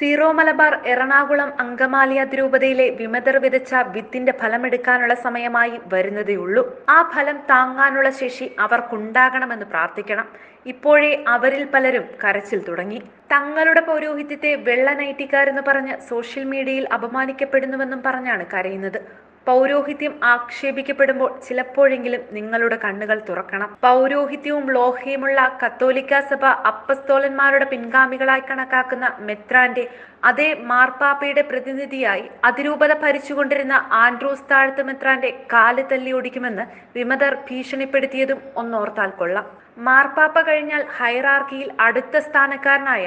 Zero Malabar Ernakulam Angamaly അതിരൂപതയിലെ വിമതർ വിതച്ച വിത്തിന്റെ ഫലമെടുക്കാനുള്ള സമയമായി വരുന്നതേയുള്ളൂ. ആ ഫലം താങ്ങാനുള്ള ശേഷി അവർക്കുണ്ടാകണമെന്ന് പ്രാർത്ഥിക്കണം. ഇപ്പോഴേ അവരിൽ പലരും കരച്ചിൽ തുടങ്ങി. തങ്ങളുടെ പൗരോഹിത്യത്തെ വെള്ള നൈറ്റിക്കാരെന്ന് പറഞ്ഞ് സോഷ്യൽ മീഡിയയിൽ അപമാനിക്കപ്പെടുന്നുവെന്നും പറഞ്ഞാണ് കരയുന്നത്. പൗരോഹിത്യം ആക്ഷേപിക്കപ്പെടുമ്പോൾ ചിലപ്പോഴെങ്കിലും നിങ്ങളുടെ കണ്ണുകൾ തുറക്കണം. പൗരോഹിത്യവും ലോഹയുമുള്ള കത്തോലിക്ക സഭ അപ്പസ്തോലന്മാരുടെ പിൻഗാമികളായി കണക്കാക്കുന്ന മെത്രാന്റെ അതേ മാർപ്പാപ്പയുടെ പ്രതിനിധിയായി അതിരൂപത ഭരിച്ചുകൊണ്ടിരുന്ന ആൻഡ്രൂസ് താഴ്ത്ത് മെത്രാന്റെ കാൽ തല്ലി ഓടിക്കുമെന്ന് വിമതർ ഭീഷണിപ്പെടുത്തിയതും ഒന്നോർത്താൽ കൊള്ളാം. മാർപ്പാപ്പ കഴിഞ്ഞാൽ ഹൈറാർക്കിയിൽ അടുത്ത സ്ഥാനക്കാരനായ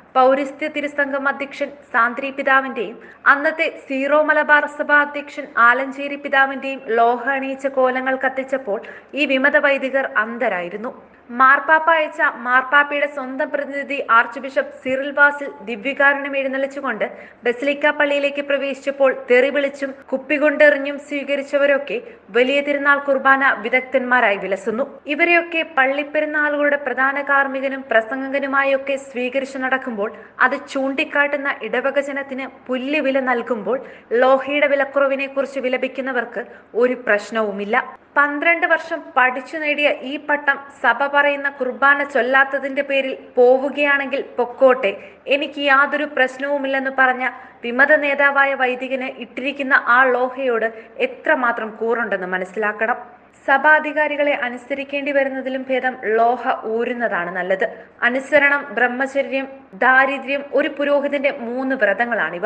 പൗരസ്ത്യ തിരുസംഘം അധ്യക്ഷൻ സാന്ദ്രി പിതാവിന്റെയും അന്നത്തെ സീറോ മലബാർ സഭ അധ്യക്ഷൻ ആലഞ്ചേരി പിതാവിന്റെയും ലോഹ അണിയിച്ച കോലങ്ങൾ കത്തിച്ചപ്പോൾ ഈ വിമത വൈദികർ അന്ധരായിരുന്നു. മാർപ്പാപ്പ അയച്ച മാർപ്പാപ്പയുടെ സ്വന്തം പ്രതിനിധി ആർച്ച് ബിഷപ്പ് സിറിൽ വാസിൽ ദിവ്യകാരണം എഴുന്നള്ളിച്ചുകൊണ്ട് ബസിലിക്ക പള്ളിയിലേക്ക് പ്രവേശിച്ചപ്പോൾ തെറി വിളിച്ചും കുപ്പികൊണ്ടെറിഞ്ഞും സ്വീകരിച്ചവരൊക്കെ വലിയ തിരുനാൾ കുർബാന വിദഗ്ധന്മാരായി വിലസുന്നു. ഇവരെയൊക്കെ പള്ളിപ്പെരുന്നാളുകളുടെ പ്രധാന കാർമ്മികനും പ്രസംഗകനുമായൊക്കെ സ്വീകരിച്ചു നടക്കുമ്പോൾ അത് ചൂണ്ടിക്കാട്ടുന്ന ജനത്തിന് പുല്ലുവില നൽകുമ്പോൾ ലോഹയുടെ വിലക്കുറവിനെ കുറിച്ച് വിലപിക്കുന്നവർക്ക് ഒരു പ്രശ്നവുമില്ല. പന്ത്രണ്ട് വർഷം പഠിച്ചു നേടിയ ഈ പട്ടം സഭ പറയുന്ന കുർബാന ചൊല്ലാത്തതിന്റെ പേരിൽ പോവുകയാണെങ്കിൽ പൊക്കോട്ടെ. എനിക്ക് യാതൊരു പ്രശ്നവുമില്ലെന്ന് പറഞ്ഞ വിമത നേതാവായ വൈദികന് ഇട്ടിരിക്കുന്ന ആ ലോഹയോട് എത്രമാത്രം കൂറുണ്ടെന്ന് മനസ്സിലാക്കണം. സഭാധികാരികളെ അനുസരിക്കേണ്ടി വരുന്നതിലും ഭേദം ലോഹ ഊരുന്നതാണ് നല്ലത്. അനുസരണം ബ്രഹ്മചര്യം ദാരിദ്ര്യം ഒരു പുരോഹിതന്റെ മൂന്ന് വ്രതങ്ങളാണിവ.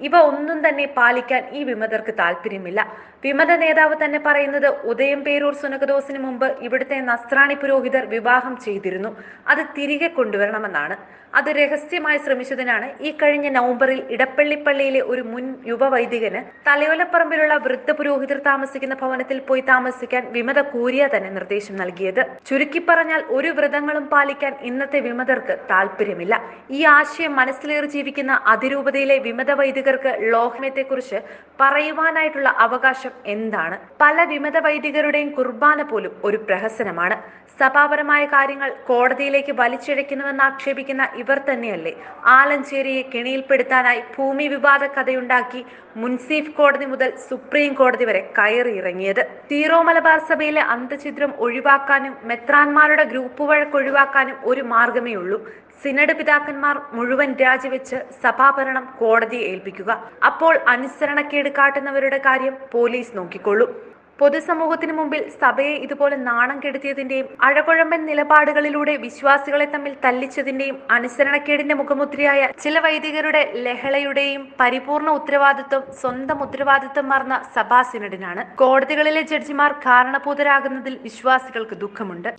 ഇവ ഒന്നും തന്നെ പാലിക്കാൻ ഈ വിമതർക്ക് താല്പര്യമില്ല. വിമത നേതാവ് തന്നെ പറയുന്നത് ഉദയം പേരൂർ സുനകദോസിന് മുമ്പ് ഇവിടുത്തെ നസ്രാണി പുരോഹിതർ വിവാഹം ചെയ്തിരുന്നു. അത് തിരികെ കൊണ്ടുവരണമെന്നാണ്. അത് രഹസ്യമായി ശ്രമിച്ചതിനാണ് ഈ കഴിഞ്ഞ നവംബറിൽ ഇടപ്പള്ളിപ്പള്ളിയിലെ ഒരു മുൻ യുവവൈദികന് തലയോലപ്പറമ്പിലുള്ള വൃദ്ധ പുരോഹിതർ താമസിക്കുന്ന ഭവനത്തിൽ പോയി താമസിക്കാൻ വിമത കൂരിയ തന്നെ നിർദ്ദേശം നൽകിയത്. ചുരുക്കി പറഞ്ഞാൽ ഒരു വ്രതങ്ങളും പാലിക്കാൻ ഇന്നത്തെ വിമതർക്ക് താല്പര്യമില്ല. ഈ ആശയം മനസ്സിലേറി ജീവിക്കുന്ന അതിരൂപതയിലെ വിമത വൈദികർക്ക് ലോഹമയത്തെക്കുറിച്ച് പറയുവാനായിട്ടുള്ള അവകാശം എന്താണ്? പല വിമത വൈദികരുടെയും കുർബാന പോലും ഒരു പ്രഹസനമാണ്. സഭാപരമായ കാര്യങ്ങൾ കോടതിയിലേക്ക് വലിച്ചിഴയ്ക്കുന്നുവെന്ന് ആക്ഷേപിക്കുന്ന ഇവർ തന്നെയല്ലേ? ആലഞ്ചേരിയെ കെണിയിൽപ്പെടുത്താനായി ഭൂമി വിവാദ കഥയുണ്ടാക്കി മുൻസീഫ് കോടതി മുതൽ സുപ്രീം കോടതി വരെ കയറിയിറങ്ങിയത്. സീറോ മലബാർ സഭയിലെ അന്തഛിദ്രം ഒഴിവാക്കാനും മെത്രാന്മാരുടെ ഗ്രൂപ്പ് വഴക്ക് ഒഴിവാക്കാനും ഒരു മാർഗമേ ഉള്ളൂ സിനഡ് പിതാക്കന്മാർ മുഴുവൻ രാജിവെച്ച് സഭാഭരണം കോടതിയെ ഏൽപ്പിക്കുക. അപ്പോൾ അനുസരണക്കേട് കാട്ടുന്നവരുടെ കാര്യം പോലീസ് നോക്കിക്കൊള്ളും. പൊതുസമൂഹത്തിന് മുമ്പിൽ സഭയെ ഇതുപോലെ നാണം കെടുത്തിയതിന്റെയും അഴകുഴമ്പൻ നിലപാടുകളിലൂടെ വിശ്വാസികളെ തമ്മിൽ തല്ലിച്ചതിന്റെയും അനുസരണക്കേടിന്റെ മുഖമുദ്രയായ ചില വൈദികരുടെ ലഹളയുടെയും പരിപൂർണ ഉത്തരവാദിത്വം സ്വന്തം ഉത്തരവാദിത്വം മറന്ന സഭാ സിനഡിനാണ്. കോടതികളിലെ ജഡ്ജിമാർ കാരണഭൂതരാകുന്നതിൽ വിശ്വാസികൾക്ക് ദുഃഖമുണ്ട്.